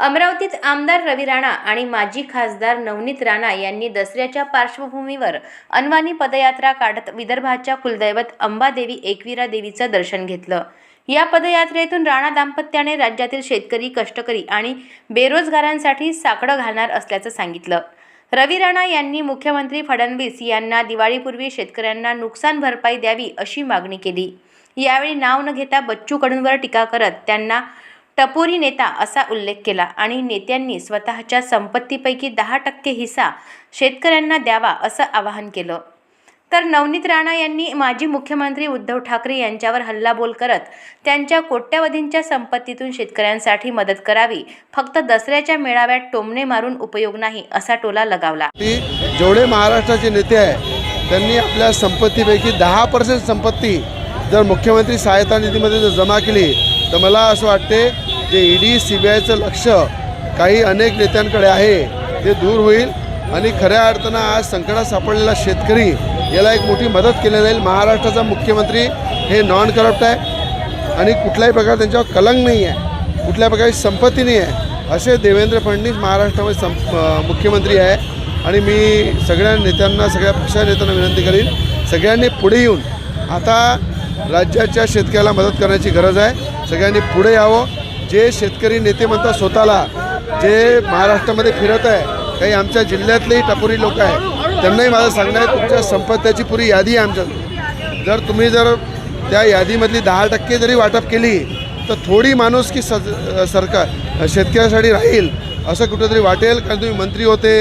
अमरावतीत आमदार रवी राणा आणि माजी खासदार नवनीत राणा यांनी दसऱ्याच्या पार्श्वभूमीवर अनवानी पदयात्रा काढत विदर्भाच्या कुलदैवत अंबादेवी एकविरा देवीचं दर्शन घेतलं. या पदयात्रेतून राणा दाम्पत्याने राज्यातील शेतकरी कष्टकरी आणि बेरोजगारांसाठी साकडं घालणार असल्याचं सांगितलं. रवी राणा यांनी मुख्यमंत्री फडणवीस यांना दिवाळीपूर्वी शेतकऱ्यांना नुकसान भरपाई द्यावी अशी मागणी केली. यावेळी नाव न घेता बच्चू कडूंवर टीका करत त्यांना टपोरी नेता असा उल्लेख केला आणि नेत्यांनी स्वतःच्या संपत्तीपैकी दहा टक्के हिस्सा शेतकऱ्यांना द्यावा असं आवाहन केलं. तर नवनीत राणा यांनी माजी मुख्यमंत्री उद्धव ठाकरे यांच्यावर हल्लाबोल करत त्यांच्या कोट्यवधींच्या संपत्तीतून शेतकऱ्यांसाठी मदत करावी फक्त दसऱ्याच्या मेळाव्यात टोमणे मारून उपयोग नाही असा टोला लगावला. जेवढे महाराष्ट्राचे नेते आहे त्यांनी आपल्या संपत्तीपैकी दहा पर्सेंट संपत्ती जर मुख्यमंत्री सहायता निधीमध्ये जर जमा केली तर मला असं वाटते जे ई ईडी सी बी आयचं लक्ष काही अनेक नेत्यांकडे आहे ते दूर होईल. आणि खऱ्या अर्थानं आज संकटात सापडलेला शेतकरी याला एक मोठी मदत केली जाईल. महाराष्ट्राचा मुख्यमंत्री हे नॉन करप्ट आहे. आणि कुठल्याही प्रकार त्यांच्यावर कलंक नाही आहे. कुठल्या प्रकारची संपत्ती नाही आहे. असे देवेंद्र फडणवीस महाराष्ट्रामध्ये सं मुख्यमंत्री आहे. आणि मी सगळ्या नेत्यांना सगळ्या पक्षा नेत्यांना विनंती करीन सगळ्यांनी पुढे येऊन आता राज्याच्या शेतकऱ्याला मदत करण्याची गरज आहे. सगळ्यांनी पुढे यावं. जे शेतकरी नेते म्हणतात स्वतःला जे महाराष्ट्रामध्ये फिरत आहे काही आमच्या जिल्ह्यातलेही टपोरी लोक आहे त्यांनाही माझं सांगणं आहे तुमच्या संपत्त्याची पुरी यादी आहे आमच्या जर तुम्ही जर त्या यादीमधली दहा टक्के जरी वाटप केली तर थोडी माणूस की सज सरकार शेतकऱ्यासाठी राहील असं कुठेतरी वाटेल कारण तुम्ही मंत्री होते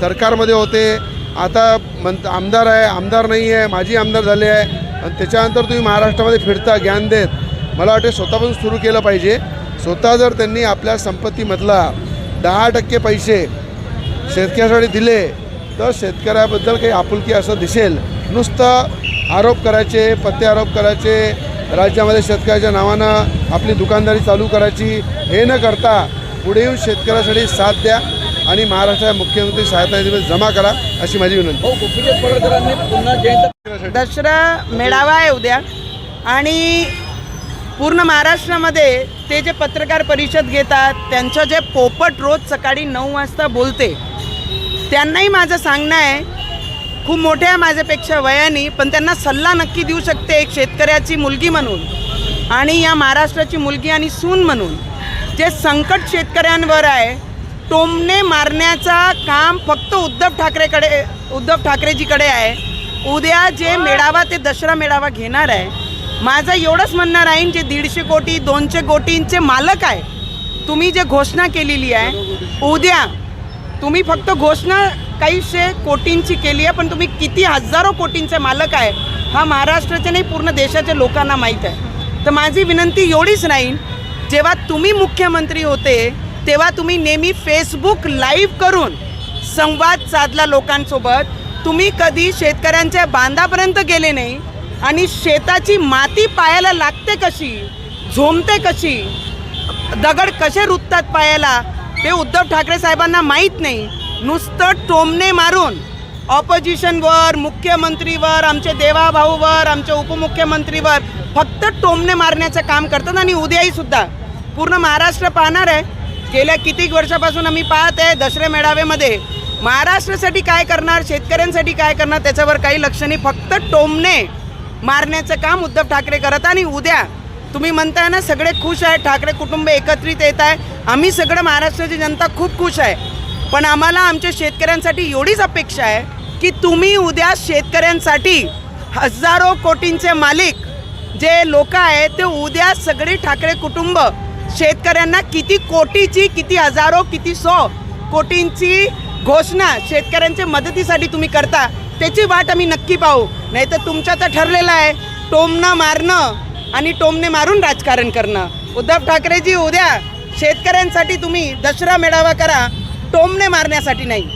सरकारमध्ये होते आता मंत आमदार आहे आमदार नाही आहे माझी आमदार झाले आहे आणि त्याच्यानंतर तुम्ही महाराष्ट्रामध्ये फिरता ज्ञान देत मला वाटते स्वतःपासून सुरू केलं पाहिजे. स्वतः जर त्यांनी आपल्या संपत्तीमधला दहा टक्के पैसे शेतकऱ्यासाठी दिले तर शेतकऱ्याबद्दल काही आपुलकी असं दिसेल. नुसतं आरोप करायचे पत्ते आरोप करायचे राज्यामध्ये शेतकऱ्याच्या नावानं आपली दुकानदारी चालू करायची हे न करता पुढे येऊन शेतकऱ्यासाठी साथ द्या आणि महाराष्ट्राच्या मुख्यमंत्री सहायता निधीमध्ये जमा करा अशी माझी विनंती. जयंत दसरा मेळावा आहे उद्या. आणि पूर्ण महाराष्ट्रामध्ये ते जे पत्रकार परिषद घेतात त्यांचं जे पोपट रोज सकाळी नऊ वाजता बोलते त्यांनाही माझं सांगणं आहे. खूप मोठे आहे माझ्यापेक्षा वयाने पण त्यांना सल्ला नक्की देऊ शकते एक शेतकऱ्याची मुलगी म्हणून आणि या महाराष्ट्राची मुलगी आणि सून म्हणून. जे संकट शेतकऱ्यांवर आहे टोमणे मारण्याचा काम फक्त उद्धव ठाकरेकडे उद्धव ठाकरेजीकडे आहे. उद्या जे मेळावा ते दसरा मेळावा घेणार आहे माझं एवढंच म्हणणार आहे जे दीडशे कोटी दोनशे कोटींचे मालक आहे तुम्ही जे घोषणा केलेली आहे उद्या तुम्ही फक्त घोषणा काहीशे कोटींची केली आहे पण तुम्ही किती हजारो कोटींचे मालक आहे हा महाराष्ट्राच्या नाही पूर्ण देशाच्या लोकांना माहीत आहे. तर माझी विनंती एवढीच राहील जेव्हा तुम्ही मुख्यमंत्री होते तेव्हा तुम्ही नेहमी फेसबुक लाईव्ह करून संवाद साधला लोकांसोबत. तुम्ही कधी शेतकऱ्यांच्या बांधापर्यंत गेले नाही आणि शेताची माती पायाला लागते कशी? झोमते कशी? दगड कसे रुततात पायाला? ते उद्धव ठाकरे साहेबांना माहीत नाही. नुसतं टोमणे मारून ऑपोजिशनवर मुख्यमंत्रीवर आमचे देवाभाऊवर आमच्या उपमुख्यमंत्रीवर फक्त टोमणे मारण्याचं काम करतात आणि उद्याही सुद्धा. पूर्ण महाराष्ट्र पाहणार आहे. गेल्या कितीक वर्षापासून आम्ही पाहत आहे दसरे मेळावेमध्ये महाराष्ट्रासाठी काय करणार शेतकऱ्यांसाठी काय करणार त्याच्यावर काही लक्ष नाही. फक्त टोमणे मारण्याचं काम उद्धव ठाकरे करत आणि उद्या तुम्ही म्हणताय ना सगळे खुश आहे ठाकरे कुटुंब एकत्रित येत आहे. आम्ही सगळं महाराष्ट्राची जनता खूप खुश आहे. पण आम्हाला आमच्या शेतकऱ्यांसाठी एवढीच अपेक्षा आहे की तुम्ही उद्या शेतकऱ्यांसाठी हजारो कोटींचे मालिक जे लोक आहेत ते उद्या सगळे ठाकरे कुटुंब शेतकऱ्यांना किती कोटीची किती हजारो किती सो कोटींची घोषणा शेतकऱ्यांच्या मदतीसाठी तुम्ही करता. त्याची वाट आम्ही नक्की पाहू. नाही तर तुमचं तर ठरलेलं आहे टोमणं मारणं आणि टोमने मारून राजकारण करणं. उद्धव ठाकरेजी उद्या शेतकऱ्यांसाठी तुम्ही दसरा मेळावा करा टोमने मारण्यासाठी नाही.